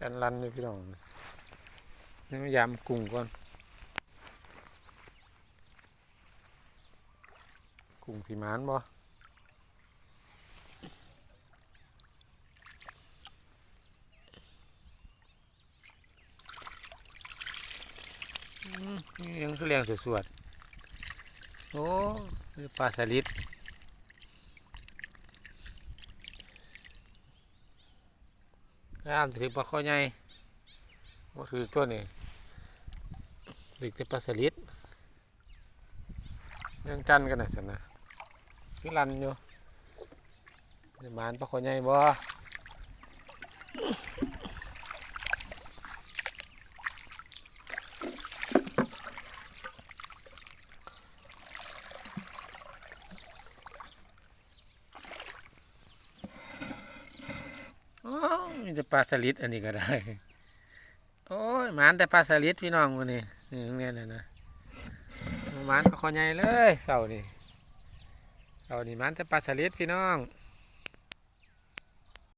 จันรันเลยพี่น้องนี่มายามกุ้งก่อน กุ้งสีมานบ่ยังเลี้ยงสวดๆโอ้ปลาสลิด งามถือปลาข้อใหญ่ก็คือตัวนี้หรือแต่ปลาสลิดยังจันกันนะสันนะคือรันอยู่จะมานปลาข้อใหญ่บ่ อ้มีแต่ปลาสลิดอันนี้ก็ได้ โอ้ยหมานแต่ปลาสลิดพี่น้องวันนี้นี่โรงเรียนน่ะนะหมานปลาข้อใหญ่เลยเสานี่เสานี่หมานแต่ปลาสลิดพี่น้อง